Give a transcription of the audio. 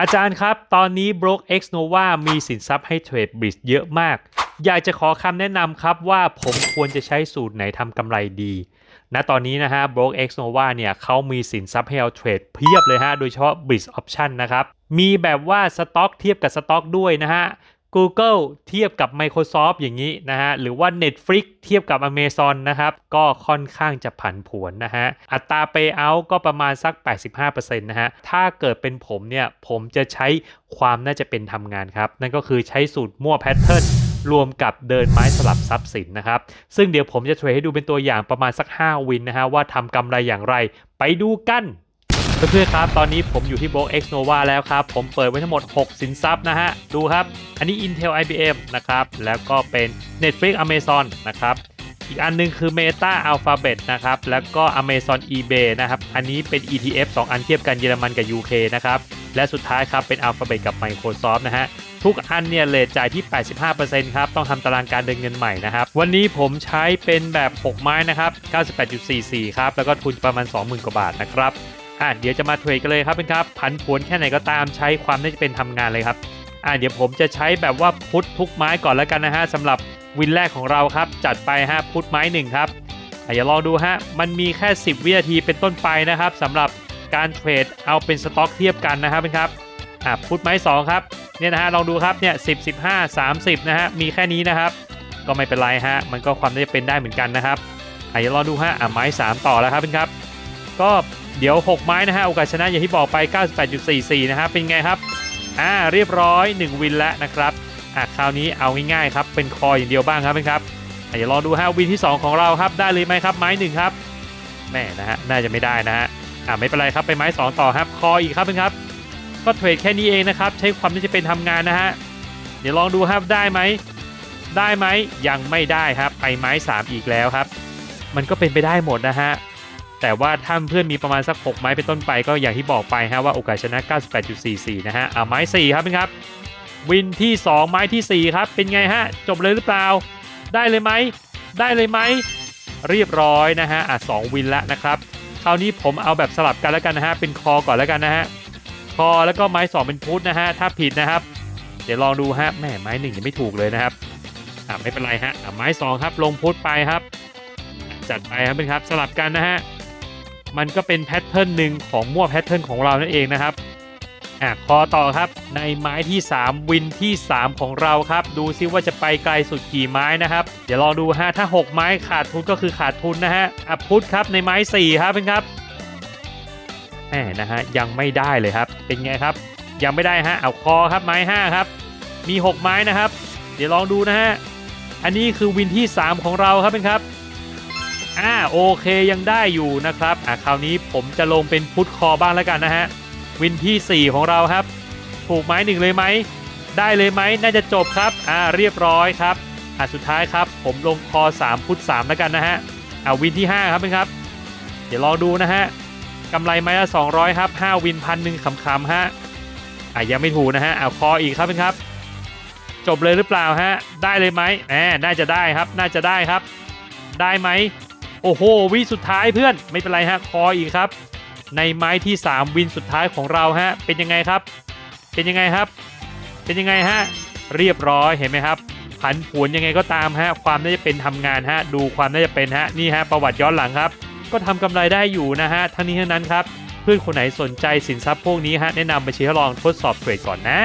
อาจารย์ครับ ตอนนี้ Broke X Nova มีสินทรัพย์ให้เทรดบริดเยอะมาก อยากจะขอคำแนะนำครับว่าผมควรจะใช้สูตรไหนทำกำไรดีณตอนนี้นะฮะ Broke X Nova เนี่ยเขามีสินทรัพย์ให้เราเทรดเพียบเลยฮะ โดยเฉพาะ Bridge Option นะครับ มีแบบว่าสต็อกเทียบกับสต็อกด้วยนะฮะ Google เทียบกับ Microsoft อย่างนี้นะฮะ หรือว่า Netflix เทียบกับ Amazon นะครับ ก็ค่อนข้างจะผันผวนนะฮะ อัตรา Payout ก็ประมาณสัก 85%นะฮะ ถ้าเกิดเป็นผมเนี่ย ผมจะใช้ความน่าจะเป็นทำงานครับ นั่นก็คือใช้สูตรมั่วแพทเทิร์นรวมกับเดินไม้สลับทรัพย์สินนะครับ ซึ่งเดี๋ยวผมจะเทรดให้ดูเป็นตัวอย่างประมาณสัก 5 วินนะฮะว่าทำกำไรอย่างไร ไปดูกัน เพื่อนๆครับ ตอนนี้ผมอยู่ที่ Block X Nova แล้วครับ ผมเปิดไว้ทั้งหมด 6 สินทรัพย์นะฮะ ดูครับ อันนี้ Intel IBM นะครับ แล้วก็เป็น Netflix Amazon นะครับ อีกอันหนึงคือ Meta Alphabet นะครับ แล้วก็ Amazon eBay นะครับ อันนี้เป็น ETF 2 อันเทียบกันเยอรมันกับ UK นะครับ และสุดท้ายครับเป็น Alphabet กับ Microsoft นะฮะทุกอันเนี่ยเลทจ่ายที่ 85%ครับ ต้องทำตารางการเดินเงินใหม่นะครับ วันนี้ผมใช้เป็นแบบ 6 ไม้นะครับ 98.44 ครับ แล้วก็ทุนประมาณ 20,000 กว่าบาทนะครับ อะเดี๋ยวจะมาเทรดกันเลยครับเป็นครับผันผวนแค่ไหนก็ตามใช้ความน่าจะเป็นทำงานเลยครับอะเดี๋ยวผมจะใช้แบบว่าพุททุกไม้ก่อนแล้วกันนะฮะสำหรับวินแรกของเราครับ จัดไปฮะพุทไม้หนึ่งครับอะอย่าลองดูฮะมันมีแค่ 10 วินาทีเป็นต้นไปนะครับสำหรับการเทรดเอาเป็นสต็อกเทียบกันนะครับเป็นครับอะพุทไม้สองครับเนี่ยนะฮะลองดูครับเนี่ยสิบสิบห้าสามสิบนะฮะมีแค่นี้นะครับ ก็ไม่เป็นไรฮะมันก็ความน่าจะเป็นได้เหมือนกันนะครับอะอย่าลองดูฮะอะไม้สามต่อแล้วครับเป็นครับ ก็เดี๋ยว 6 ไม้นะฮะโอกาสชนะอย่างที่บอกไป 98.44 นะฮะเป็นไงครับอ่าเรียบร้อย 1 วินแล้วนะครับอะคราวนี้เอาง่ายๆครับเป็นคออย่างเดียวบ้างครับเป็นครับอะเดี๋ยวลองดูฮะวินที่ 2 ของเราครับได้เลยไหมครับไม้หนึ่งครับแม่นะฮะน่าจะไม่ได้นะฮะอ่าไม่เป็นไรครับไปไม้ 2 ต่อครับคออีกครับเป็นครับก็เทรดแค่นี้เองนะครับใช้ความที่จะเป็นทำงานนะฮะเดี๋ยวลองดูครับได้ไหมได้ไหมยังไม่ได้ครับไปไม้ 3 อีกแล้วครับ มันก็เป็นไปได้หมดนะฮะ แต่ว่าถ้าเพื่อนมีประมาณสัก 6 ไม้เป็นต้นไปก็อย่างที่บอกไปฮะว่าโอกาสชนะ 98.44 นะฮะอ่าไม้ 4 ครับเป็นครับ วินที่ 2 ไม้ทีสี่ 4 ครับ เป็นไงฮะ จบเลยหรือเปล่า ได้เลยไหม ได้เลยไหม เรียบร้อยนะฮะ อะสองวินล้วนะครับ คราวนี้ผมเอาแบบสลับกันแล้วกันนะฮะ เป็นคอก่อนแล้วกันนะฮะ คอแล้วก็ไม้ 2 เป็นพุทธนะฮะ ถ้าผิดนะครับ เดี๋ยวลองดูฮะ แม่ไม้หนึ่งยังไม่ถูกเลยนะครับ อ่าไม่เป็นไรฮะ อะไม้ 2 ครับ ลงพุทธไปครับ จัดไปครับเป็นครับ สลับกันนะฮะ มันก็เป็นแพทเทิร์นหนึ่งของมั่วแพทเทิร์นของเรานั่นเองนะครับอะคอต่อครับในไม้ที่ 3 วินที่ 3 ของเราครับ ดูซิว่าจะไปไกลสุดกี่ไม้นะครับ เดี๋ยวลองดูฮะถ้า 6 ไม้ขาดทุนก็คือขาดทุนนะฮะอะพุทครับในไม้ 4 ครับเป็นครับแหมนะฮะยังไม่ได้เลยครับ เป็นไงครับ ยังไม่ได้ฮะเอาคอครับไม้ 5 ครับ มี 6 ไม้นะครับ เดี๋ยวลองดูนะฮะอันนี้คือวินที่ 3 ของเราครับเป็นครับ อ่าโอเคยังได้อยู่นะครับอ่าคราวนี้ผมจะลงเป็นพุทคอบ้างแล้วกันนะฮะ วินที่ 4 ของเราครับ ถูกไม้หนึ่งเลยไหม ได้เลยไหมน่าจะจบครับอ่าเรียบร้อยครับอ่าสุดท้ายครับ ผมลงคอ 3 พุท3แล้วกันนะฮะอ่าวินที่ 5 ครับเป็นครับ เดี๋ยวลองดูนะฮะกำไรไม้ละ200 ครับ 5 วินพันหนึ่งขำๆฮะอ่ายังไม่ถูกนะฮะเอาคออีกครับเป็นครับ จบเลยหรือเปล่าฮะ ได้เลยไหมแหมน่าจะได้ครับ น่าจะได้ครับ ได้ไหม โอ้โหวิสุดท้ายเพื่อนไม่เป็นไรฮะคออีกครับ ในไม้ที่ 3 วินสุดท้ายของเราฮะเป็นยังไงครับ เป็นยังไงครับ เป็นยังไงฮะเรียบร้อยเห็นไหมครับผันผวนยังไงก็ตามฮะความน่าจะเป็นทำงานฮะดูความน่าจะเป็นฮะนี่ฮะประวัติย้อนหลังครับ ก็ทำกำไรได้อยู่นะฮะทั้งนี้ทั้งนั้นครับเพื่อนคนไหนสนใจสินทรัพย์พวกนี้ฮะแนะนำไปชียร์ลองทดสอบเทรดก่อนนะ